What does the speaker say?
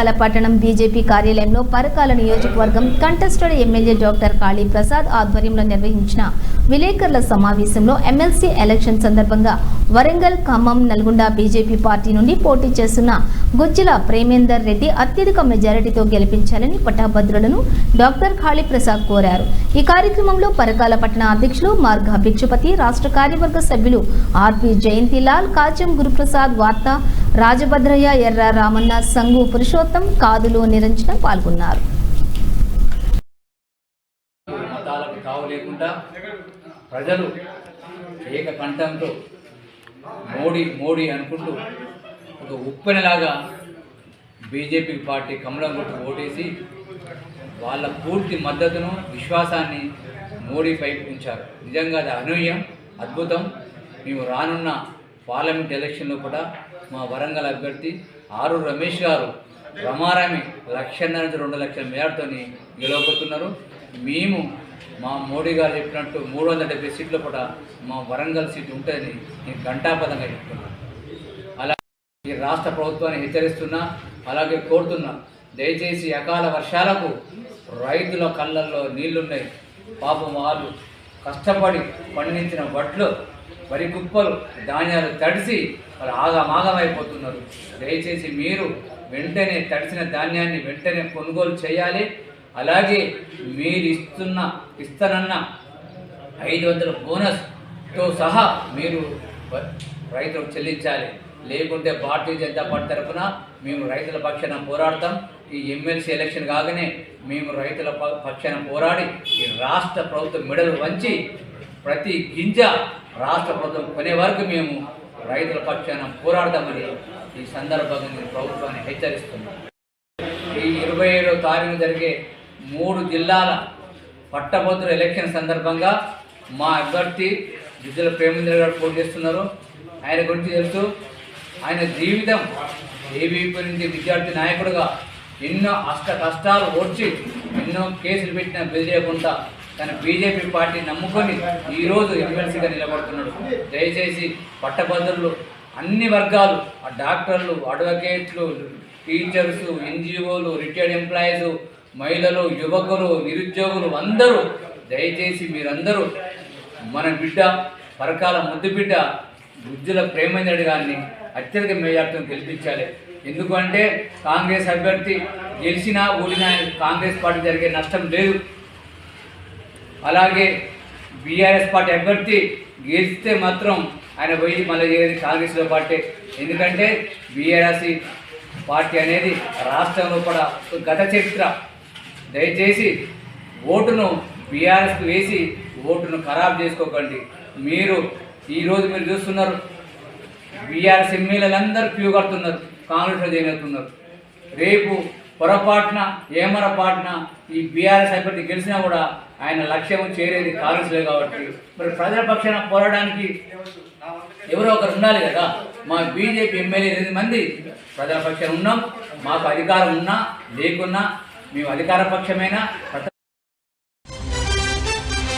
పరకాల పట్టణం బీజేపీ కార్యాలయంలో పరకాల నియోజకవర్గం contested MLA doctor Kali Prasad ఆధ్వర్యంలో నిర్వహించిన విలేకరుల సమావేశంలో ఎమ్మెల్సీ ఎలక్షన్ సందర్భంగా వరంగల్ ఖమ్మం నల్గొండ బీజేపీ పార్టీ నుండి పోటీ చేస్తున్న గుజ్జల ప్రేమేందర్ రెడ్డి అత్యధిక మెజారిటీతో గెలిపించాలని పట్టభద్రులను డాక్టర్ కాళీ ప్రసాద్ కోరారు. ఈ కార్యక్రమంలో పరకాల పట్టణ అధ్యక్షులు మార్గ భిక్షుపతి రాష్ట్ర కార్యవర్గ సభ్యులు ఆర్పి జయంతిలాల్ కాచం గురుప్రసాద్ వార్త రాజభద్రయ్య ఎర్ర రామన్న సంగు పురుషోత్తం కాదులు నిరంజన పాల్గొన్నారు. మతాలకు ప్రజలు ఏకకంఠంతో మోడీ మోడీ అనుకుంటూ ఒక ఉప్పెనలాగా బీజేపీ పార్టీ కమలం గుర్తు ఓటేసి వాళ్ళ పూర్తి మద్దతును విశ్వాసాన్ని మోడీ పైకి ఉంచారు. నిజంగా అది అనూహ్యం అద్భుతం. మేము రానున్న పార్లమెంట్ ఎలక్షన్లో కూడా మా వరంగల్ అభ్యర్థి ఆరు రమేష్ గారు రమారామి లక్షన్నర నుంచి రెండు లక్షల మేరతో గెలవబోతున్నారు. మేము మా మోడీ గారు చెప్పినట్టు మూడు వందల డెబ్బై సీట్ల కూడా మా వరంగల్ సీటు ఉంటుందని నేను ఘంటాపదంగా చెప్తున్నాను అలా ఈ రాష్ట్ర ప్రభుత్వాన్ని హెచ్చరిస్తున్నా అలాగే కోరుతున్నా దయచేసి అకాల వర్షాలకు రైతుల కళ్ళల్లో నీళ్ళున్నాయి. పాపం వాళ్ళు కష్టపడి పండించిన వడ్లు వరి కుప్పలు ధాన్యాలు తడిసి వాళ్ళు ఆగమాగమైపోతున్నారు దయచేసి మీరు వెంటనే తడిసిన ధాన్యాన్ని వెంటనే కొనుగోలు చేయాలి. అలాగే మీరు ఇస్తున్న ఇస్తానన్న ఐదు వందల బోనస్తో సహా మీరు రైతులకు చెల్లించాలి. లేకుంటే భారతీయ జనతా పార్టీ తరఫున మేము రైతుల పక్షాన పోరాడతాం. ఈ ఎమ్మెల్సీ ఎలక్షన్ కాగానే మేము రైతుల పక్షాన పోరాడి ఈ రాష్ట్ర ప్రభుత్వం మెడలు వంచి ప్రతి గింజ రాష్ట్ర ప్రభుత్వం కొనే వరకు మేము రైతుల పక్షాన పోరాడదామని ఈ సందర్భంగా నేను ప్రభుత్వాన్ని హెచ్చరిస్తున్నాను. ఈ ఇరవై ఏడో తారీఖు జరిగే మూడు జిల్లాల పట్టభద్రుల ఎలక్షన్ సందర్భంగా మా అభ్యర్థి విద్యుల ప్రేమేంద్ర గారు పోటీ చేస్తున్నారు. ఆయన గురించి తెలుసు. ఆయన జీవితం ఏబీపీ నుంచి విద్యార్థి నాయకుడుగా ఎన్నో అష్ట కష్టాలు ఓడ్చి ఎన్నో కేసులు పెట్టిన బెదిరియకుండా తన బీజేపీ పార్టీ నమ్ముకొని ఈరోజు ఎమ్మెల్సీగా నిలబడుతున్నాడు. దయచేసి పట్టభద్రులు అన్ని వర్గాలు ఆ డాక్టర్లు అడ్వకేట్లు టీచర్స్ ఎన్జిఓలు రిటైర్డ్ ఎంప్లాయీస్ మహిళలు యువకులు నిరుద్యోగులు అందరూ దయచేసి మీరందరూ మన బిడ్డ పరకాల ముద్దు బిడ్డ బుద్ధుల ప్రేమేంద్రుడి గారిని అత్యధిక మెజార్టీతో గెలిపించాలి. ఎందుకంటే కాంగ్రెస్ అభ్యర్థి గెలిచినా ఓడినా కాంగ్రెస్ పార్టీ జరిగే నష్టం లేదు. అలాగే బీఆర్ఎస్ పార్టీ అభ్యర్థి గెలిస్తే మాత్రం ఆయన పోయి మళ్ళీ చేరేది కాంగ్రెస్లో పార్టీ. ఎందుకంటే బీఆర్ఎస్ పార్టీ అనేది రాష్ట్రంలో కూడా ఒక గత చరిత్ర. దయచేసి ఓటును బీఆర్ఎస్కి వేసి ఓటును ఖరాబ్ చేసుకోకండి. మీరు ఈరోజు మీరు చూస్తున్నారు బీఆర్ఎస్ ఎమ్మెల్యేలందరూ క్యూ కడుతున్నారు కాంగ్రెస్లో జాయిన్ అవుతున్నారు. రేపు పొరపాటున ఏమరపాటున ఈ బీఆర్ఎస్ అభ్యర్థి గెలిచినా కూడా ఆయన లక్ష్యం చేరేది కాంగ్రెస్లే కాబట్టి మరి ప్రజల పక్షాన పోరాడానికి ఎవరో ఒకరు ఉండాలి కదా. మా బీజేపీ ఎమ్మెల్యే ఎనిమిది మంది ప్రజల పక్షాన ఉన్నాం మాకు అధికారం ఉన్నా లేకున్నా మేము అధికార పక్షమైనా ప్రతి